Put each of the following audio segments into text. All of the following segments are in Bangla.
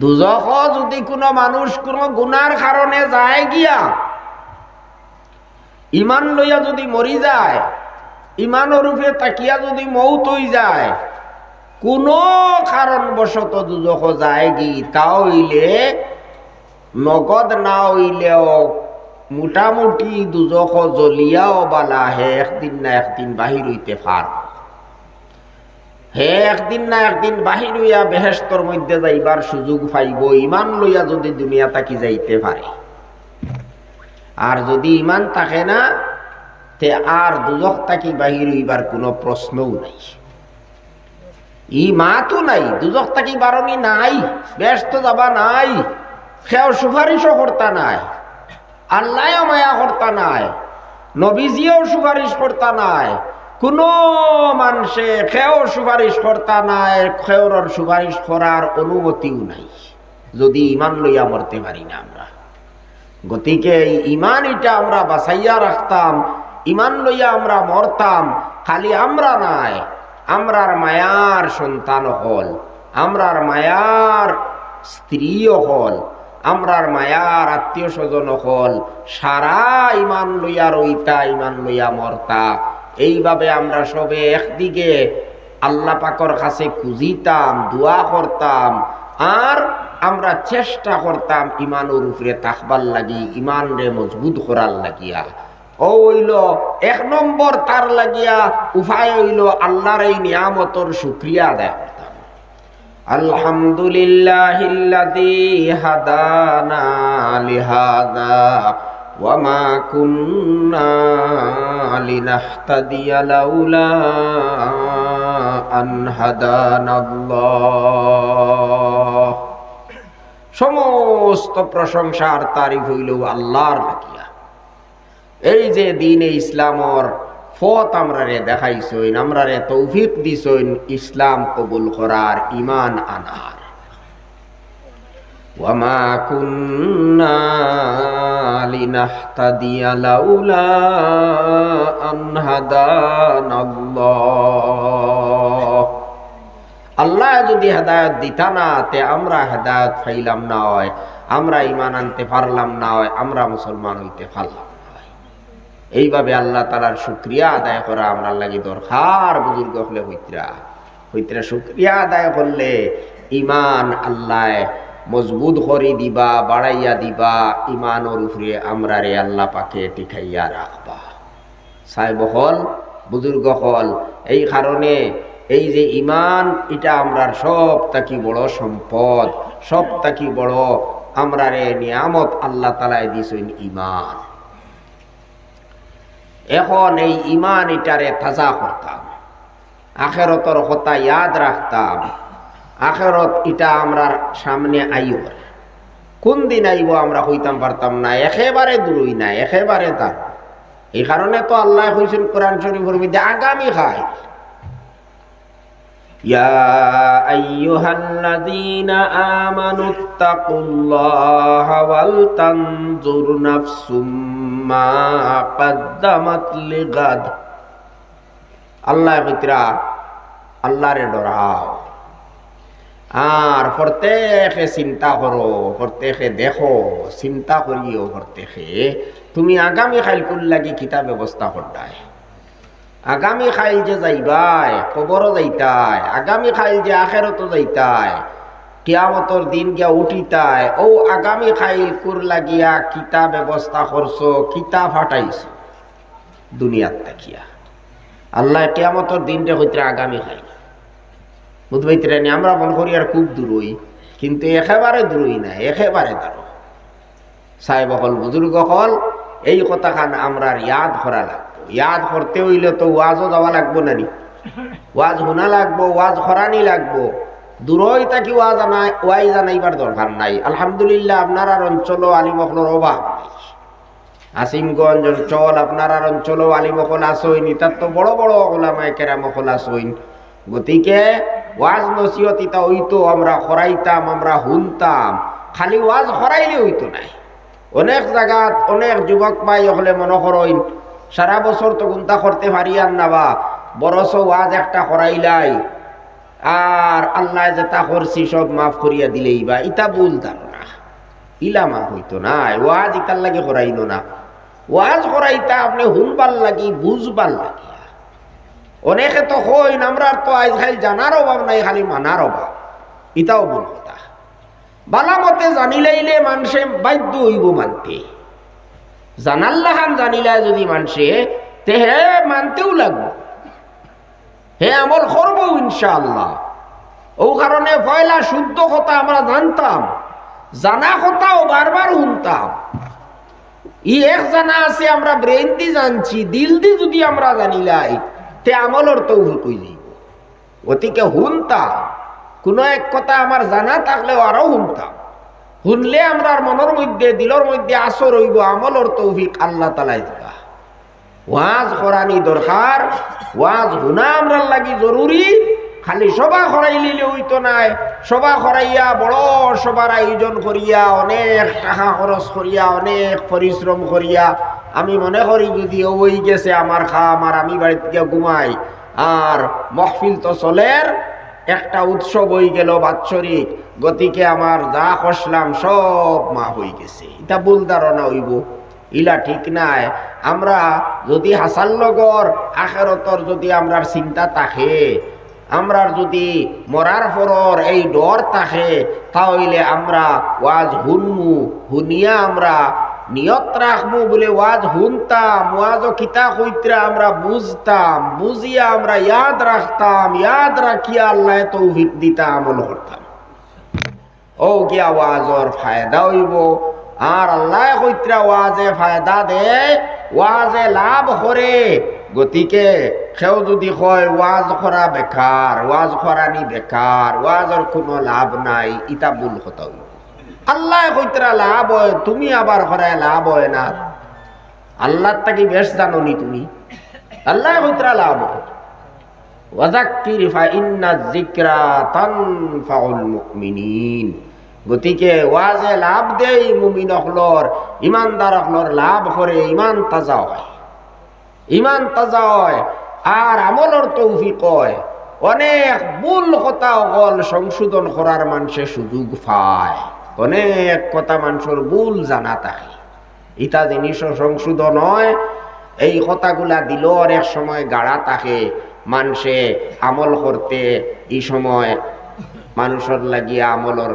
দুজখ যদি কোনো মানুষ কোনো গুনার কারণে যায় গিয়া, ইমান লইয়া যদি মরি যায় ইমানের রূপে তাকিয়া যদি মৌত হই যায়, কোনো কারণবশত দুজখ যায় গি, তা হইলে, নগদ না হইলেও মোটামুটি দুজখ জ্বলিয়াও বালা হে একদিন না একদিন বাহির হইতে পার হে একদিন না একদিন বাহির হইয়া বেহেস্তর মধ্যে যাইবার সুযোগ পাইব ইমান লইয়া যদি দুনিয়া তাকি যাইতে পারে। আর যদি ইমান থাকে না, তে আর দুজক তাকি বাহির হইবার কোনো প্রশ্নও নাই। ই মা তো নাই, দুজক তাকি বারণী নাই ব্যস্ত যাবা নাই, সেও সুপারিশও কর্তা নাই আল্লাহ মায়া কর্তা নাই, নবীজিও সুপারিশ কর্তা নাই কোনো মানুষে খেও সুপারিশ কর্তা নাই খেওর সুপারিশ করার অনুমতিও নাই। যদি ইমান লইয়া মরতে পারি না আমরা। গতিকে ইমান এটা আমরা বাসাইয়া রাখতাম, ইমান লইয়া আমরা মরতাম, খালি আমরা নাই, আমরার মায়ার সন্তান হল, আমরার মায়ার স্ত্রীও হল, আমরার মায়ার আত্মীয় স্বজন হল, সারা ইমান লইয়া রইতা, ইমান লইয়া মরতা। এইভাবে আমরা সবে একদিকে আল্লাহ পাকর কাছে খুঁজিতাম, দোয়া করতাম, আর আমরা চেষ্টা করতাম ইমানের উপরে তাকবার লাগি ইমান রে মজবুত করার লাগিয়া। ও হইল এক নম্বর তার লাগিয়া, উপায় হইল আল্লাহর এই নিয়ামতর শুক্রিয়া আদায় করতাম। আলহামদুলিল্লাহিল্লাযী হাদানা লিহাদা। ওয়ামা কুন্না লিনাহতাদিয়া লাউলা হাদানাল্লাহ সমস্ত তারিফ হইল আল্লাহর লাগিয়া এই যে দিনে ইসলামর ফত আমরা রে দেখাইছইন আমরা রে তৌফিক দিছইন ইসলাম কবুল করার ইমান আনার। ওয়ামা কুন্না লিনাহতাদিয়া লাউলা আন হাদানাল্লাহ আল্লাহ যদি হেদায়ত দিতা না, তে আমরা হেদায়ত ফাইলাম না হয় আমরা ইমান আনতে পারলাম না হয় আমরা মুসলমান হইতে পারলাম এইভাবে আল্লাহ তালার শুক্রিয়া আদায় করা আমরা লাগি দরকার, বুজুর্গ হলে হইতরা হইতরা শুক্রিয়া আদায় করলে ইমান আল্লাহ মজবুত করে দিবা, বাড়াইয়া দিবা ইমানোর উপরে আমরা রে আল্লাহ পাকে টিকাইয়া রাখবা। সাহেব হল, বুজুর্গ হল, এই কারণে এই যে ইমান এটা আমরার সব তাকি বড় সম্পদ সব তাকি বড় আমরা রে নিয়ামত আল্লাহ তালায় দিছেন ইমান এখন এই ইমান এটারে তাজা করতাম, আখেরতর কথা ইয়াদ রাখতাম। আখেরত এটা আমরার সামনে আইব কোন দিন আইব আমরা হইতাম পারতাম না একেবারে দূরই না একেবারে তার এই কারণে তো আল্লাহ কইছেন কোরআন শরীফের মধ্যে আগামী খায় يا أيها الذين آمنوا اتقوا الله ولتنظر نفس ما قدمت لغد আল্লাহ ভিতরা আল্লাহরে ডরাও আর প্রত্যেকে চিন্তা করো প্রত্যেকে দেখো, চিন্তা করিও প্রত্যেকে তুমি আগামী খাইল লাগি কিতা ব্যবস্থা করতায় আগামী খাইল যে যাইবাই, কবরও যাইতাই, আগামী খাইল যে আখেরতো যাইতাই, কিয়ামতর দিন গিয়া উঠিতাই, ও আগামী খাইল কুর লাগিয়া কিতা ব্যবস্থা করছ, কিতা ফাটাইছো, দুনিয়াত দেখিয়া আল্লাহ কিয়ামতর দিনটা হইতে আগামী খাইল। বুধবাইতে আমরা মন করি আর খুব দূরই, কিন্তু একেবারে দূরই না, একেবারে দাঁড়ো সাহেব হল বুজুর্গ হল এই কথা খান আমরা ইয়াদ করা লাগবে। ইয়াদ করতে হইলে তো ওয়াজও যাওয়া লাগবো নানি ওয়াজ শোনা লাগবো, ওয়াজ খরানি লাগবো। দূরই তাকি ওয়াজ আনাই ওয়াই জানাইবার দরকার নাই। আলহামদুলিল্লাহ, আপনার আর অঞ্চল আলিমকলর অভাব আসিমগঞ্জ অঞ্চল, আপনার আর অঞ্চল আলিমকল আসইন তার তো বড় বড় ওলামায় কেরামকল আসইন গতিকে ওয়াজ নসিহত ইতা হইতো, আমরা খরাইতাম আমরা শুনতাম খালি ওয়াজ খরাইলে হইতো নাই। অনেক জায়গাত অনেক যুবক পাই হলে মনে করইন সারা বছর তো গুন্তা করতে পারি আর না বা, বরস ওয়াজ একটা করাইলাই আর আল্লাহ যেটা করছি সব মাফ করিয়া দিলেই বা, ইতা ভুল ধারণা। ইলা হইতো না ওয়াজ ইতার লাগে করাইল না। ওয়াজ করাইতা আপনি শুনবার লাগি, বুঝবার লাগিয়া অনেকে তো হইন আমরা তো আজ খালি জানার অভাব নাই, খালি মানার অভাব ইটাও ভুল কথা। বালামতে জানিলাইলে মানুষে বাধ্য হইব মানতে। জানাল্লাহান জানিলা যদি মানুষে, তে হে মানতেও লাগবো। হে আমল করব ইনশাআল্লাহ। ও কারণে পয়লা শুদ্ধ কথা আমরা জানতাম, জানা কথাও বারবার শুনতাম। ই এক জানা আছে, আমরা ব্রেন দি জানছি দিল দি যদি আমরা জানিলাই তে আমলর তৌফিক হয়ে যাইব গতিকে শুনতাম কোনো এক কথা আমার জানা থাকলেও আরও শুনতাম শুনলে আমরা মনের মধ্যে দিলর মধ্যে আসর হইব আমলর তৌফিক আল্লাহ তালাই দিবা। ওয়াজ করানি দরকার ওয়াজ হুনা আমরার লাগি জরুরি খালি সভা করাই লিলে হইতো নাই। সভা করাইয়া বড় সবার আয়োজন করিয়া, অনেক টাকা খরচ করিয়া, অনেক পরিশ্রম করিয়া, আমি মনে করি যদি ওই গেছে আমার খাম আর আমি বাড়িতে গিয়ে ঘুমাই, আর মহফিল তো চলের, একটা উৎসব হয়ে গেল বাৎসরিক, গতিকে আমার যা খসলাম সব মা হয়ে গেছে। এটা ভুল ধারণা হইব। ইলা ঠিক নাই। আমরা যদি হাসাল্লগর আখেরতর যদি আমরার চিন্তা থাকে আমরার যদি মরার পরর এই ডর থাকে, তাহলে আমরা ওয়াজ হুনমু, হুনিয়া আমরা নিয়ত রাখব বলে ওয়াজ হুনতাম ওয়াজ কিতা কইত্রা আমরা বুঝতাম, বুঝিয়া আমরা ইয়াদ রাখতাম, ইয়াদ রাখিয়া আল্লাহ তো তৌফিক দিতা, আমল করতাম। ও গিয়া ওয়াজর ফায়দা হইব, আর আল্লাহ কইত্রা ওয়াজে ফায়দা দে ওয়াজে লাভ করে গতিকে সেও যদি কয়, ওয়াজ করা বেকার, ওয়াজ করানি বেকার ওয়াজর কোনো লাভ নাই ইটা ভুল কথা আল্লাহ কইত্রা, লাভ হয়, তুমি আবার করায় লাভ হয় না। আল্লাহ তাকে বেশ জানো নি তুমি। আল্লাহ কইত্রা, লাভ হয়। ওয়াজাক্কির ফাইন্না যিকরা তানফাউল মুমিনিন। গতিকে ওয়াজে লাভ দেই মুমিন অখলর ইমানদার অখলর লাভ করে ইমান তাজা হয়। ইমান তাজা হয় আর আমলর তৌফিক হয়। অনেক ভুল কথা অকল সংশোধন করার মানুষে সুযোগ পায়। অনেক কথা মানুষের ভুল জানা থাকে। ইটা জিনিসও সংশোধন হয়। এই কথাগুলা দিল অনেক সময় গাড়া থাকে। মানুষে আমল করতে এই সময় মানুষের লাগিয়া আমলর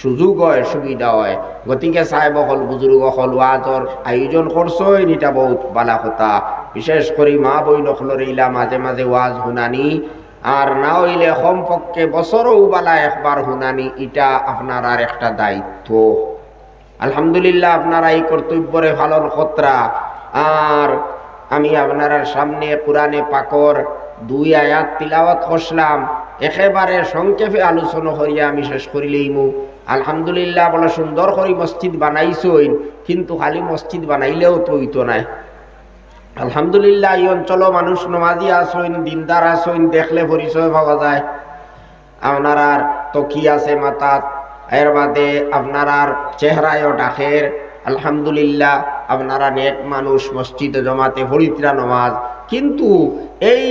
সুযোগ হয়, সুবিধা হয়। গতিকে সাহেব অকল বুজুর্গ অকল ওয়াজর আয়োজন করছই এটা বহুত বালা কথা বিশেষ করে মা বই নকলর ইলা মাঝে মাঝে ওয়াজ শুনানি। আর না হইলে কমপক্ষে বছরও বালা একবার শুনানি এটা আপনার আর একটা দায়িত্ব। আলহামদুলিল্লাহ আপনারা এই কর্তব্যরে পালন খতরা আর আমি আপনার সামনে কোরআনে পাকর দুই আয়াত তিলাওয়াত করলাম একেবারে সংক্ষেপে আলোচনা করিয়া আমি শেষ করিলেইমু আলহামদুলিল্লাহ বলে সুন্দর করে মসজিদ বানাইছইন কিন্তু খালি মসজিদ বানাইলেও তো নাই আলহামদুলিল্লাহ, এই অঞ্চল মানুষ নমাজি আসইন দিনদার আসইন দেখলে পরিচয় পাওয়া যায়। আপনার আর তকি আছে মাতাত এর বাদে আপনার আর চেহারায়ও ডাকের। আলহামদুলিল্লাহ, আপনারা নেক মানুষ, মসজিদে জমাতে হরিত্রা নমাজ। কিন্তু এই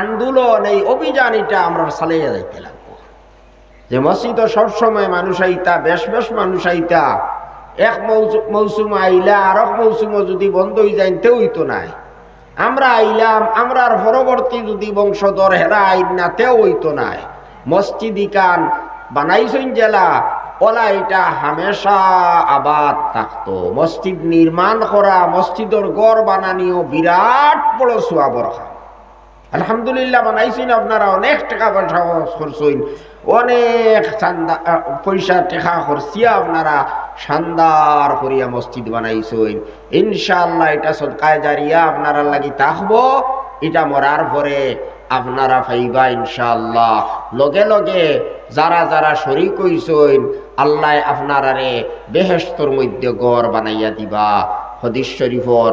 আন্দোলন, এই অভিযান এটা আমরা চালিয়ে যাইতে লাগবো। যে মসজিদ সবসময় মানুষ আইতা, বেশ বেশ মানুষ আইতা, এক মৌসুম আইলা আর এক মৌসুম যদি বন্ধ হয়ে যায়, তেও হইতো নাই। আমরা আইলাম আমরার পরবর্তী যদি বংশধর হেরা আইন না, তেও হইতো নাই। মসজিদ ইকান বানাইছেন জেলা, ওলা এটা হামেশা আবাদ থাকতো। মসজিদ নির্মাণ করা, মসজিদর গড় বানানিও বিরাট বড় সোয়াবর খাম আলহামদুলিল্লাহ বানাইছেন, আপনারা অনেক টাকা পয়সা করছেন। অনেক চান্দা পয়সা, টেকা খরচিয়া আপনারা শানদার করিয়া মসজিদ বানাইছেন। ইনশাআল্লাহ এটা সদকায় জারিয়া আপনারা লাগি থাকব, এটা মরার পরে আপনারা ফাইবা ইনশাআল্লাহ। লগে লগে যারা যারা শরিক হইছেন, আল্লাহ আপনারারে বেহেস্তর মধ্যে গড় বানাইয়া দিবা। হদিস শরীফর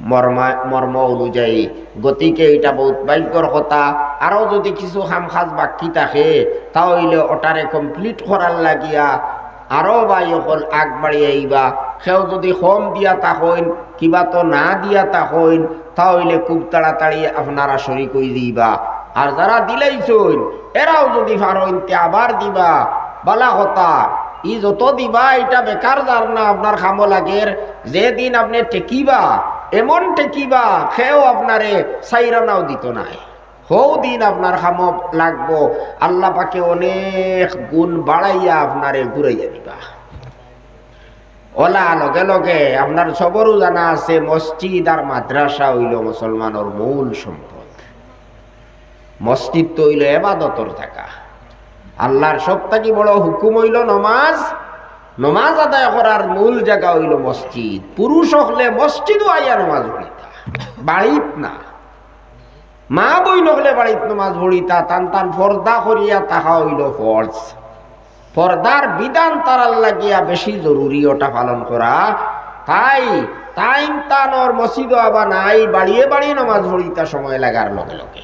মর্মা অনুযায়ী। গতিকে এটা বহুত ভাগ্যর কথা। আরও যদি কিছু খাম খাজ বাকি থাকে, তাহলে ওটারে কমপ্লিট করার লাগিয়া আরও বাই অকল আগবাড়ি আইবা সেও যদি কম দিয়া তাকইন, কিবা তো না দিয়া তাকইন, তাহলে খুব তাড়াতাড়ি আপনারা শরিক হয়ে দিবা। আর যারা দিলাইছইন এরাও যদি পারইন তে আবার দিবা। বালা কথা, ই যত দিবা, এটা বেকার যার না আপনার খামো লাগের যেদিন আপনি টেকিবা এমন টেকিবা খেয়েও আপনারে সাইরানাও দিত নাই হৌ দিন আপনার খামো লাগবো। আল্লাহ পাকে অনেক গুণ বাড়াইয়া আপনারে ঘুরাইয়া দিবা। ওলা লগে লগে আপনার সবরও জানা আছে, মসজিদ আর মাদ্রাসা হইল মুসলমানের মূল সম্পদ। মসজিদ তো হইল এবাদতর থাকা আল্লাহর সব থেকে বড় হুকুম হইল নমাজ নমাজ আদায় করার মূল জায়গা হইল মসজিদ। পুরুষ হলে মসজিদও আইয়া নমাজ পড়িতা বাড়িত না। মা বই নহলে বাড়িত নমাজ পড়িতা টান টান ফর্দা করিয়া তাহা হইল ফর্জ। পর্দার বিধান তারার লাগিয়া বেশি জরুরি ওটা পালন করা। তাই টাইম তানর মসজিদ আবার নাই, বাড়িয়ে বাড়িয়ে নমাজ পড়িতা সময় লাগার লগে লগে।